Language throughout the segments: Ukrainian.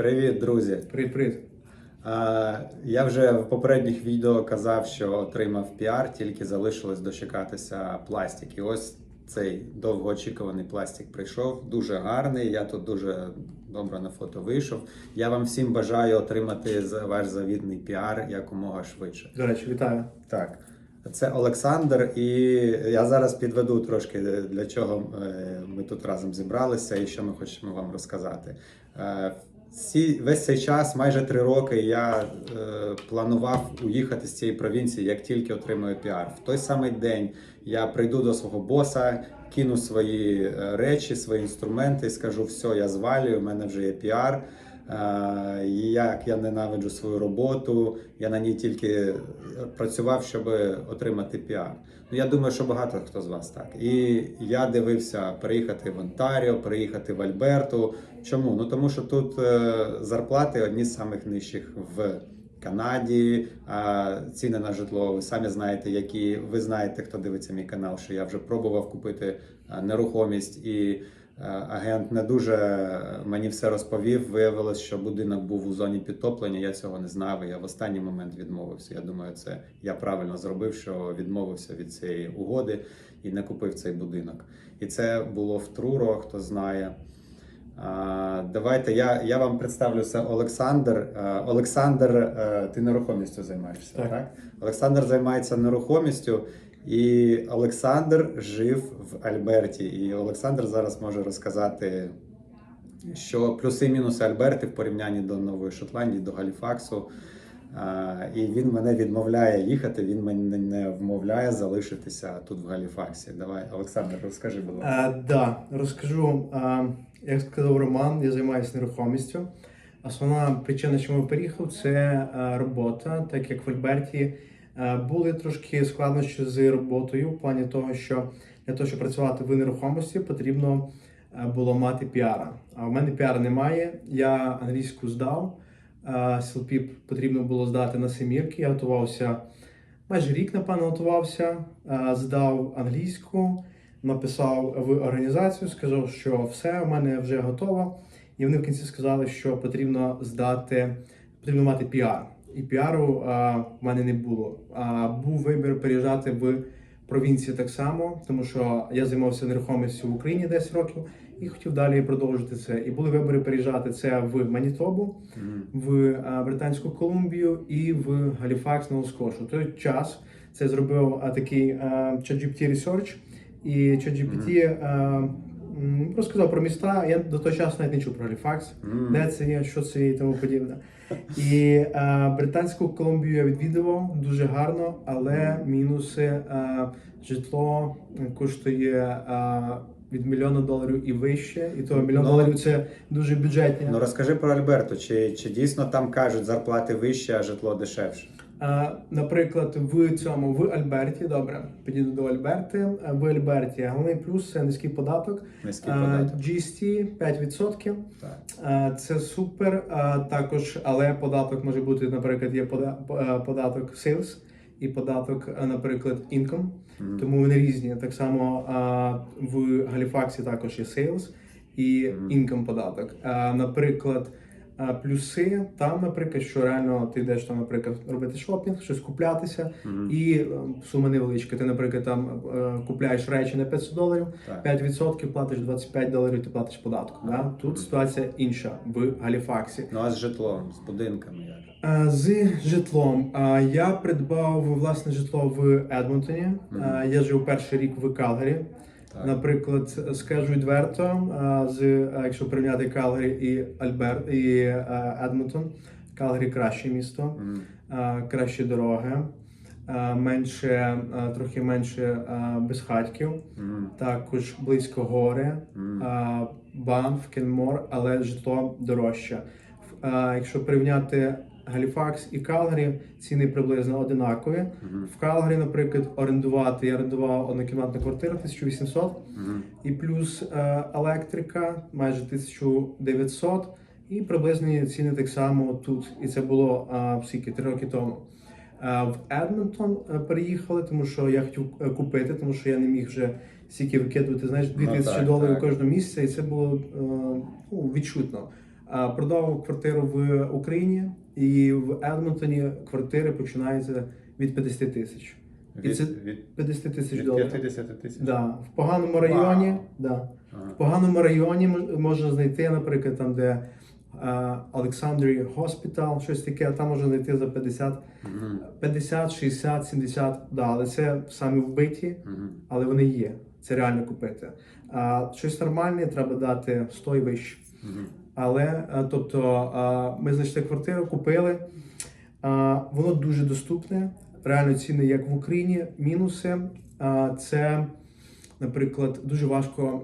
Привіт, друзі! Привіт, привіт. А, я вже в попередніх відео казав, що отримав піар, тільки залишилось дочекатися пластик. І ось цей довгоочікуваний пластик прийшов. Дуже гарний. Я тут дуже добре на фото вийшов. Я вам всім бажаю отримати ваш завідний піар якомога швидше. До речі, вітаю. Так, це Олександр, і я зараз підведу трошки для чого е, ми тут разом зібралися і що ми хочемо вам розказати. Всі, весь цей час, майже три роки, я е, планував уїхати з цієї провінції, як тільки отримаю піар. В той самий день я прийду до свого боса, кину свої е, речі, свої інструменти скажу: все, я звалюю, у мене вже є піар. Е, як я ненавиджу свою роботу, я на ній тільки працював, щоб отримати піар. Ну я думаю, що багато хто з вас так. І я дивився переїхати в Онтаріо, переїхати в Альберту. Чому? Ну тому що тут е, зарплати одні з самих нижчих в Канаді, а ціни на житло. Ви самі знаєте, які ви знаєте, хто дивиться мій канал, що я вже пробував купити е, нерухомість і. Е, Агент не дуже мені все розповів. Виявилось, що будинок був у зоні підтоплення. Я цього не знав. і Я в останній момент відмовився. Я думаю, це я правильно зробив, що відмовився від цієї угоди і не купив цей будинок. І це було в Труро, хто знає. Давайте я, я вам представлюся Олександр. Е, Олександр, е, ти нерухомістю займаєшся, так? Так. Олександр займається нерухомістю, і Олександр жив в Альберті. І Олександр зараз може розказати, що плюси і мінуси Альберти в порівнянні до Нової Шотландії, до Галіфаксу. І він мене відмовляє їхати, він мене не вмовляє залишитися тут в Галіфаксі. Давай, Олександр, розкажи, будь ласка. А, да, розкажу. А, як сказав Роман, я займаюся нерухомістю. Основна причина, чому я переїхав, це робота, так як в Альберті були трошки складнощі з роботою, в плані того, що для того, щоб працювати в нерухомості, потрібно було мати піара. А в мене піара немає. Я англійську здав. а, потрібно було здати на семірки. Я готувався майже рік, напевно, готувався, здав англійську написав в організацію, сказав, що все, у мене вже готово. І вони в кінці сказали, що потрібно здати, потрібно мати піар. І піару а, в мене не було. А, був вибір переїжджати в провінцію так само, тому що я займався нерухомістю в Україні 10 років і хотів далі продовжити це. І були вибори переїжджати це в Манітобу, Мгм. в а, Британську Колумбію і в Галіфакс Нову Скошу. Той час це зробив а, такий а, ChatGPT Research, і ChatGPT м, розказав про міста. Я до того часу навіть не чув про Галіфакс, Мгм. де це є, що це є і тому подібне. І а, Британську Колумбію я відвідував дуже гарно, але мінуси а, житло коштує а, від мільйона доларів і вище, і то мільйон Ну, доларів це дуже бюджетні. Ну розкажи про Альберту. Чи, чи дійсно там кажуть зарплати вищі, а житло дешевше? Наприклад, в цьому в Альберті, добре, підійду до Альберти. В Альберті головний плюс це низький податок. Низький податок. GST 5%. Так. Це супер. Також, але податок може бути, наприклад, є е, податок sales і податок, е, наприклад, income. Мгм. Тому вони різні. Так само в Галіфаксі також є sales і income податок. Наприклад, плюси там, наприклад, що реально ти йдеш там, наприклад, робити шопінг, щось куплятися, Мгм. і е, сума невеличка. Ти, наприклад, там е, купляєш речі на 500 доларів, Так. 5% платиш 25 доларів, ти платиш податку. Да? Тут ситуація інша в Галіфаксі. Ну а з житлом, з будинками як? Е, З житлом я придбав власне житло в Едмонтоні. Е, Я жив перший рік в Калгарі. Так. Наприклад, скажу відверто, з якщо порівняти Калгарі і Альберт і Едмонтон, Калгарі краще місто, е, кращі дороги, менше, трохи менше безхатьків, Мгм. також близько гори, е, Банф, Кенмор, але житло дорожче. Якщо порівняти Галіфакс і Калгарі, ціни приблизно одинакові. Мгм. В Калгарі, наприклад, орендувати я орендував однокімнатну квартиру 1800 Мгм. і плюс е, електрика майже 1900 і приблизні ціни так само тут. І це було е, скільки три роки тому. Е, в Едмонтон е, переїхали, тому що я хотів е, купити, тому що я не міг вже стільки викидувати. Знаєш, 2000 Ну, доларів кожного місяця, і це було е, ну, відчутно. А, Продав квартиру в Україні і в Едмонтоні квартири починаються від 50 тисяч. І Від, це від, 50 тисяч від доларів. 50 тисяч. Да. В поганому районі, Вау. да. Ага. в поганому районі мож- можна знайти, наприклад, там, де Олександрі Hospital, щось таке, там можна знайти за 50, Мгм. 50, 60, 70, да, але це самі вбиті, Мгм. але вони є. Це реально купити. А щось нормальне треба дати 100 і вище. Мгм. Але е, тобто ми знайшли квартиру, купили. Воно дуже доступне. Реально ціни, як в Україні. Мінуси це, наприклад, дуже важко.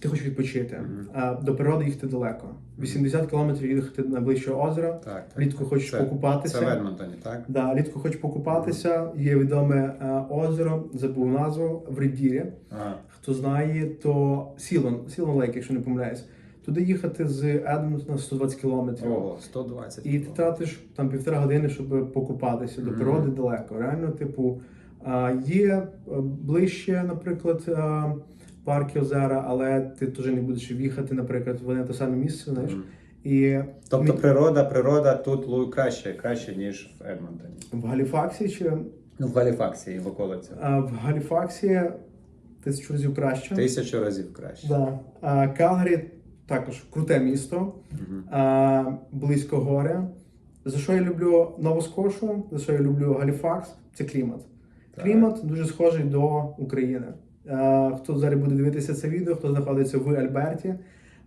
Ти хочеш відпочити. Мгм. Е, До природи їхати далеко. 80 кілометрів їхати на ближче озеро. Так, так. Влітку хочеш Це- покупатися. Це в Едмонтоні, так? Да, влітку хочеш покупатися. Є відоме е, озеро, забув назву в Редірі. Ага. Хто знає, то Сілон, Сілон Лейк, якщо не помиляюсь. Туди їхати з Едмонтона 120 кілометрів. Ого, 120. І ти тратиш там півтора години, щоб покупатися до природи далеко. Реально, типу, є е, ближче, наприклад, е, парки озера, але ти теж не будеш їхати, наприклад, в одне те саме місце, знаєш. І Тобто Мі- природа, природа тут краще, краще, ніж в Едмонтоні. в Галіфаксі чи Ну, в Галіфаксі і в околицях. а, в Галіфаксі тисячу разів краще. Тисячу разів краще. Да. А, Калгарі також круте місто. А, близько гори. За що я люблю Нову Скошу, за що я люблю Галіфакс, це клімат. Так. Клімат дуже схожий до України. А, хто зараз буде дивитися це відео, хто знаходиться в Альберті.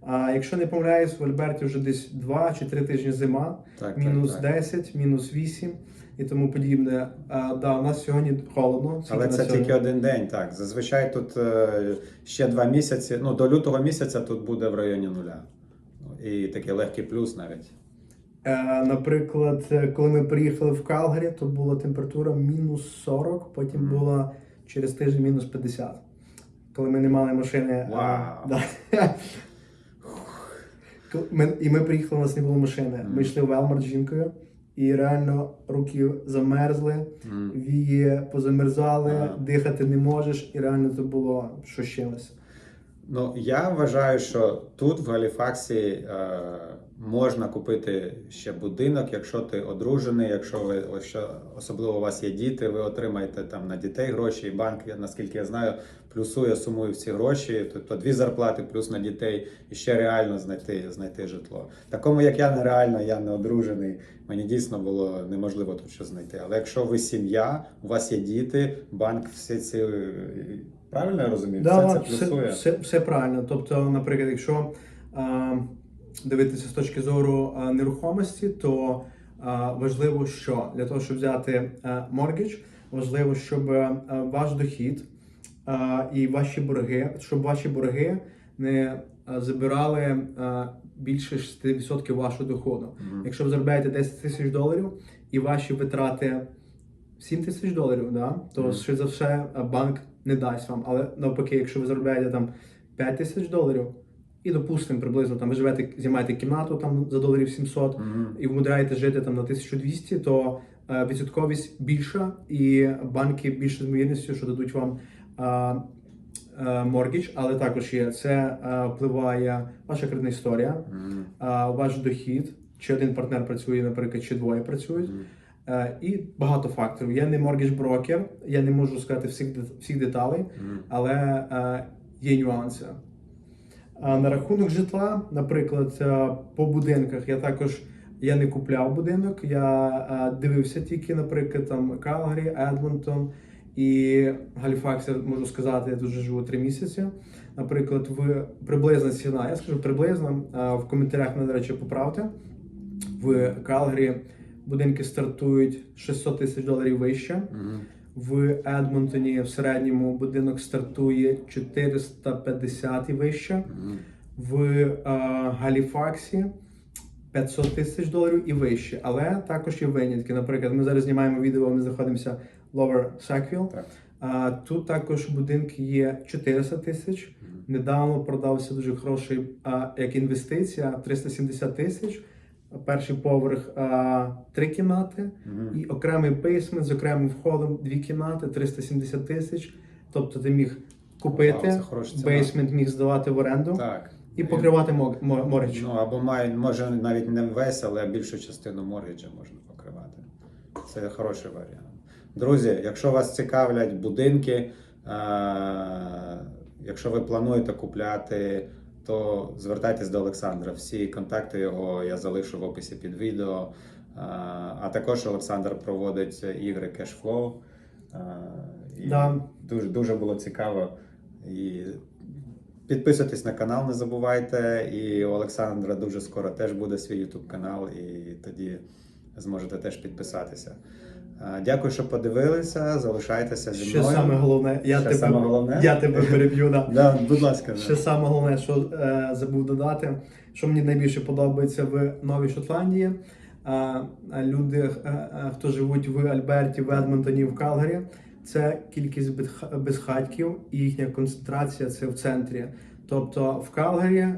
А якщо не помиляюсь, в Альберті вже десь 2 чи 3 тижні зима, Так, мінус так, так. 10, мінус 8 і тому подібне. А, да, у нас сьогодні холодно. Але це сьогодні? тільки один день. Так, зазвичай тут е, ще два місяці. Ну до лютого місяця тут буде в районі нуля. Ну, І такий легкий плюс навіть. Е, Наприклад, коли ми приїхали в Калгарі, то була температура мінус 40, потім Мгм. була через тиждень мінус 50. Коли ми не мали машини. е, да. Ми, і ми приїхали, у нас не було машини. Ми йшли в Велмар з жінкою, і реально руки замерзли, М. вії позамерзали, Ага. дихати не можеш, і реально це було що чимось. Ну, я вважаю, що тут в Галіфаксі е, можна купити ще будинок, якщо ти одружений, якщо ви ось що, особливо у вас є діти, ви отримаєте там на дітей гроші, і банк, наскільки я знаю, плюсує сумує всі гроші, тобто дві зарплати плюс на дітей, і ще реально знайти, знайти житло. Такому, як я, нереально, я не одружений. Мені дійсно було неможливо тут що знайти. Але якщо ви сім'я, у вас є діти, банк всі ці. е, Правильно я розумію? Да, все це плюсує. все, все правильно. Тобто, наприклад, якщо а, дивитися з точки зору а, нерухомості, то а, важливо, що для того, щоб взяти моргідж, важливо, щоб а, ваш дохід і ваші борги, щоб ваші борги не забирали більше 60% вашого доходу. Мгм. Якщо ви заробляєте 10 тисяч доларів і ваші витрати 7 тисяч доларів, да, то Мгм. ще за все банк не дасть вам. Але навпаки, якщо ви заробляєте там 5 тисяч доларів, і допустимо, приблизно там ви живете, знімаєте кімнату там за доларів 700 Мгм. і вмудряєте жити там на 1200, то е, відсотковість більша, і банки більше з ймовірністю, що дадуть вам моргідж, але також є це е, впливає ваша кредитна історія, ваш дохід, чи один партнер працює, наприклад, чи двоє працюють. Е, І багато факторів. Я не mortgage брокер, я не можу сказати всіх, всіх деталей, але е, є нюанси. На рахунок житла, наприклад, е, по будинках я також я не купляв будинок, я е, дивився тільки, наприклад, там Калгарі, Едмонтон і Галіфакс, я можу сказати, я тут вже живу три місяці. Наприклад, в приблизна ціна, я скажу приблизно, в коментарях мене, до речі, поправте. В Калгарі будинки стартують 600 тисяч доларів вище. Мгм. В Едмонтоні в середньому будинок стартує 450 і вище. Мгм. В е, Галіфаксі 500 тисяч доларів і вище. Але також є винятки. Наприклад, ми зараз знімаємо відео, ми знаходимося Lower Sackville. Так. А тут також будинки є 400 тисяч. Недавно продався дуже хороший а, як інвестиція 370 тисяч. Перший поверх а, три кімнати. Мгм. І окремий бейсмент з окремим входом, дві кімнати, 370 тисяч. Тобто ти міг купити, ціна. бейсмент міг здавати в оренду. Так. і покривати моргідж. Ну або має, може навіть не весь, але більшу частину моргіджа можна покривати. Це хороший варіант. Друзі, якщо вас цікавлять будинки, е- якщо ви плануєте купляти, то звертайтесь до Олександра. Всі контакти його я залишу в описі під відео. Е, А також Олександр проводить ігри Cashflow. Е, і Да. Дуже, дуже було цікаво. І Підписуйтесь на канал, не забувайте. І у Олександра дуже скоро теж буде свій YouTube канал, і тоді зможете теж підписатися. Дякую, що подивилися. Залишайтеся зі мною. саме головне, я Ще тебе, саме головне? я тебе переб'ю. Да. Да, будь ласка, Ще саме головне, що е, забув додати, що мені найбільше подобається в Новій Шотландії. Е, люди, е, хто живуть в Альберті, в Едмонтоні, в Калгарі, це кількість безх- безхатьків і їхня концентрація це в центрі. Тобто в Калгарі е,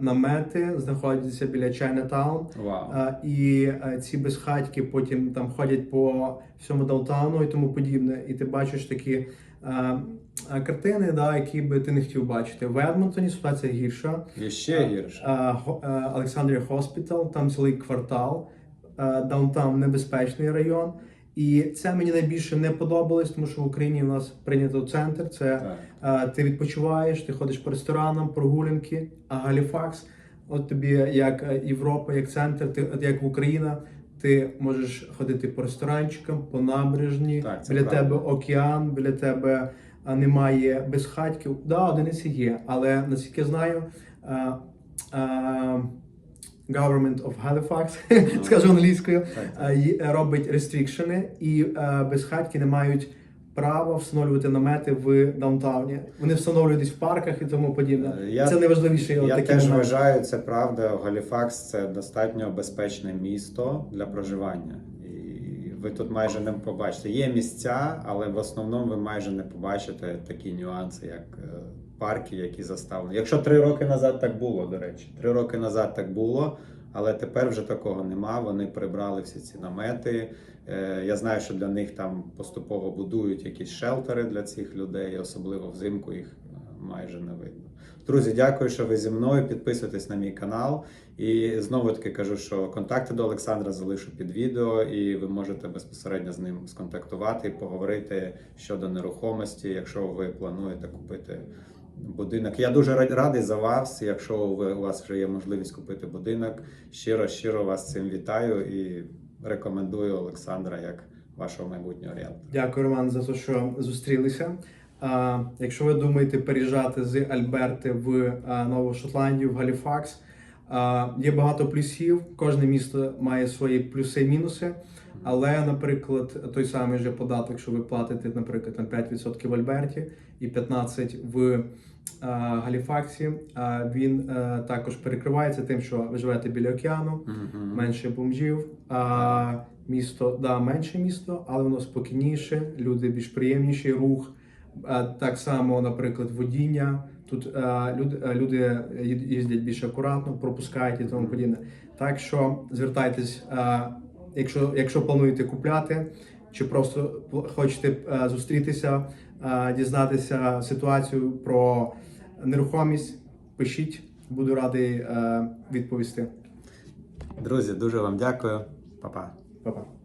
намети знаходяться біля Чайнатаун, Вау. Е, І е, ці безхатьки потім там ходять по всьому даунтауну і тому подібне. І ти бачиш такі е, картини, да, які би ти не хотів бачити. В Едмонтоні ситуація гірша. І ще е, Олександрія Хоспітал, там цілий квартал, е, даунтаун небезпечний район. І це мені найбільше не подобалось, тому що в Україні у нас прийнято центр. Це Е, ти відпочиваєш, ти ходиш по ресторанам, прогулянки, а Галіфакс, от тобі як е, Європа, як центр, ти от як Україна, ти можеш ходити по ресторанчикам, по набережні, Так, біля правда. тебе океан, біля тебе немає безхатьків. Да, одиниці є, але наскільки я знаю. е, е, Government of Halifax, скажу англійською, е, й- робить рестрікшени, і е, безхатьки не мають права встановлювати намети в даунтауні. Вони встановлюють десь в парках і тому подібне. Е, я- це найважливіший Я такий теж момент. вважаю, це правда. Галіфакс це достатньо безпечне місто для проживання. І ви тут майже не побачите. Є місця, але в основному ви майже не побачите такі нюанси, як е, парки, які заставлені. Якщо три роки назад так було, до речі, три роки назад так було. Але тепер вже такого нема. Вони прибрали всі ці намети. Е, Я знаю, що для них там поступово будують якісь шелтери для цих людей, особливо взимку їх е, майже не видно. Друзі, дякую, що ви зі мною. Підписуйтесь на мій канал. І знову таки кажу, що контакти до Олександра залишу під відео, і ви можете безпосередньо з ним сконтактувати, і поговорити щодо нерухомості, якщо ви плануєте купити будинок. Я дуже рад- радий за вас. Якщо ви, у вас вже є можливість купити будинок, щиро щиро вас цим вітаю і рекомендую Олександра як вашого майбутнього ріелтора. Дякую, Роман, за те, що зустрілися. А, якщо ви думаєте переїжджати з Альберти в Нову Шотландію, в Галіфакс, є багато плюсів. Кожне місто має свої плюси і мінуси. Але, наприклад, той самий же податок, що ви платите, наприклад, там 5% в Альберті і 15% в а, Галіфаксі, а, він а, також перекривається тим, що ви живете біля океану, менше бомжів. Місто, да, менше місто, але воно спокійніше, люди більш приємніший рух. Так само, наприклад, водіння. Тут а, люди, люди їздять більш акуратно, пропускають і тому подібне. Так що звертайтесь, а, якщо, якщо плануєте купляти, чи просто хочете зустрітися, дізнатися ситуацію про нерухомість, пишіть, буду радий відповісти. Друзі, дуже вам дякую. Па-па. Па-па.